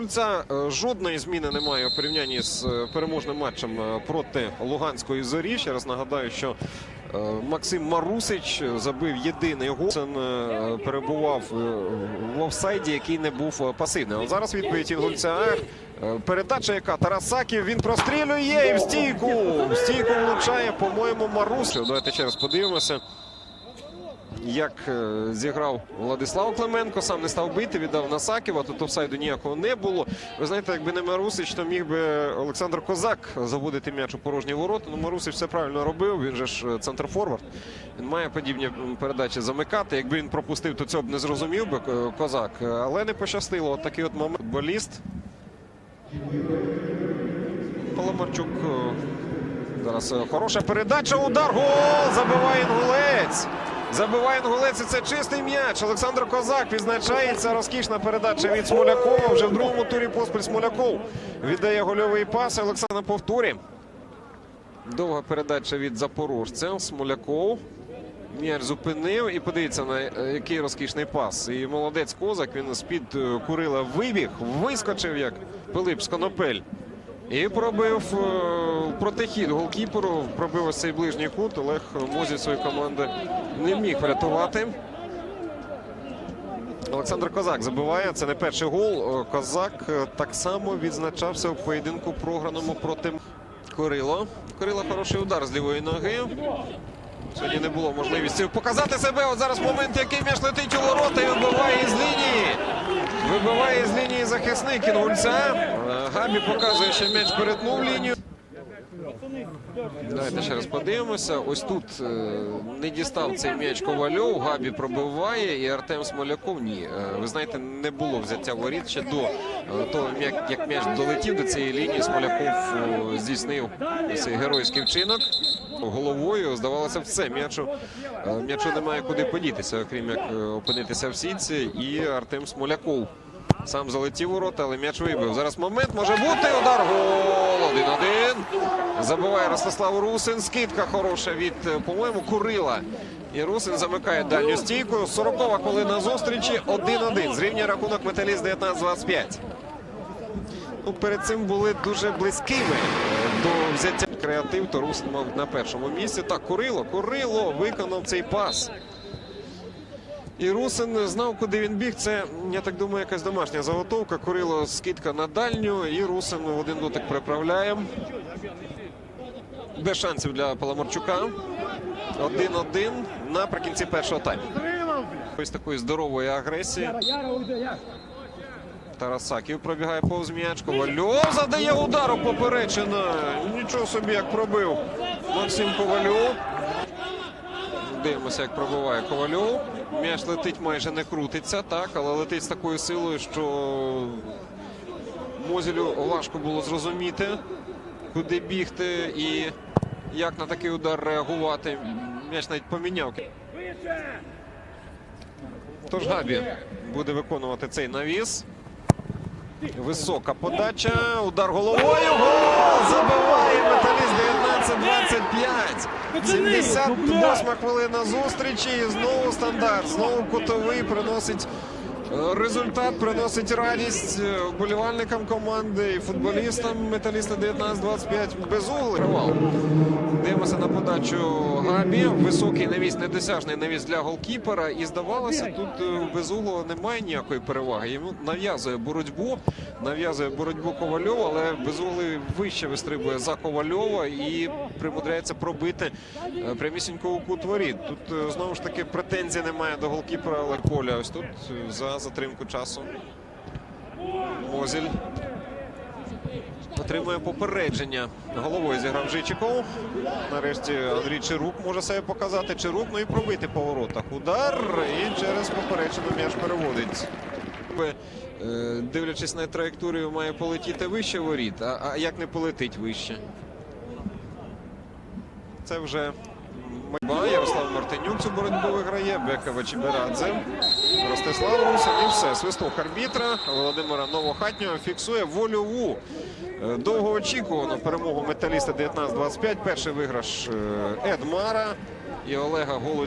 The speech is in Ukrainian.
Гульця е, жодної зміни немає у порівнянні з е, переможним матчем е, проти Луганської зорі. Ще раз нагадаю, що Максим Марусич забив єдиний гол. Перебував в офсайді, який не був пасивним. А зараз відповідь Інгульця. Передача, яка Тарас Саків, він прострілює і в стійку. В стійку влучає, по-моєму, Марусич. Давайте ще раз подивимося. Як е, зіграв Владислав Клименко, сам не став бити, віддав на Саківа. Тут офсайду ніякого не було. Ви знаєте, якби не Марусич, то міг би Олександр Козак заводити м'яч у порожні ворота. Ну, Марусич все правильно робив. Він же ж е, центр-форвард. Він має подібні передачі замикати. Якби він пропустив, то цього б не зрозумів би Козак. Але не пощастило. От такий от момент. Футболіст. Паламарчук. е, Зараз хороша передача. Удар. Гол! Забиває інгулець. Забиває інгулець. Це чистий м'яч. Олександр Козак відзначається. Розкішна передача від Смолякова. Вже в другому турі поспіль Смоляков віддає гольовий пас. Олександр на повторі. Довга передача від запорожця. Смоляков. М'яч зупинив і подивіться на е, який розкішний пас. І молодець Козак. Він з-під е, Курила вибіг, вискочив як Пилип Сконопель. І пробив е, протихід голкіперу, пробив ось цей ближній кут. Олег Мозі своєї команди не міг врятувати. Олександр Козак забиває. Це не перший гол. Е, Козак е, так само відзначався в поєдинку програному проти Курило. Курило хороший удар з лівої ноги. Сьогодні не було можливості показати себе. От зараз момент, який м'яч летить у ворота і вибиває із лінії. Вибиває з лінії захисник Інгульця. Габі показує, що м'яч перетнув лінію. Давайте ще раз подивимося. Ось тут е, не дістав цей м'яч Ковальов. Габі пробиває і Артем Смоляков ні. Е, ви знаєте, не було взяття воріт ще до е, того, як, м'яч долетів до цієї лінії. Смоляков здійснив цей геройський вчинок. Головою здавалося все. М'ячу, е, м'ячу немає куди подітися, окрім як е, опинитися в сітці. І Артем Смоляков сам залетів у рота, але м'яч вибив. Зараз момент може бути. Удар гол. 1-1. Забиває Ростислав Русин. Скидка хороша від, е, по-моєму, Курила. І Русин замикає дальню стійку. 40-ва хвилина зустрічі. 1-1. Зрівнює рахунок металіст 19-25. Ну, перед цим були дуже близькими взяття креатив. То Русин, мабуть, на першому місці. Так, Курило, Курило виконав цей пас. І Русин знав, куди він біг. Це, я так думаю, якась домашня заготовка. Курило скидка на дальню, і Русин в один дотик приправляє. Без шансів для Паламарчука. 1-1 наприкінці першого тайму. Ось такої здорової агресії. Тарасаків пробігає повз м'яч. Ковальов задає удару поперечина. Нічого собі як пробив Максим Ковальов. Дивимося, як пробиває Ковальов. М'яч летить, майже не крутиться, так, але летить з такою силою, що Мозілю важко було зрозуміти, куди бігти і як на такий удар реагувати. М'яч навіть поміняв. Тож Габі буде виконувати цей навіс. Висока подача. Удар головою. Гол! Забиває металіст 19-25. 78 хвилина зустрічі. І знову стандарт. Знову кутовий приносить результат, приносить радість е, вболівальникам команди і футболістам металіста 19-25 без угли. Дивимося на подачу Габі. Високий навіс, недосяжний навіс для голкіпера. І здавалося, тут е, в немає ніякої переваги. Йому нав'язує боротьбу, нав'язує боротьбу Ковальова, але без Безуглий вище вистрибує за Ковальова і примудряється пробити е, прямісінько у кут воріт. Тут знову ж таки претензій немає до голкіпера але поля. Ось тут за затримку часу. Мозіль отримує попередження. Головою зіграв Жичиков. Нарешті Андрій Чирук може себе показати. Чирук, ну і пробити по воротах. Удар і через попереджену м'яч переводить. Е, Дивлячись на траєкторію, має полетіти вище воріт. А як не полетить вище? Це вже Ба, Ярослав Мартинюк цю боротьбу виграє. Бекова Чіберадзе. Ростислав Русин і все. Свисток арбітра Володимира Новохатнього фіксує вольову е, довгоочікувану перемогу металіста 19-25. Перший виграш е, Едмара і Олега Голу.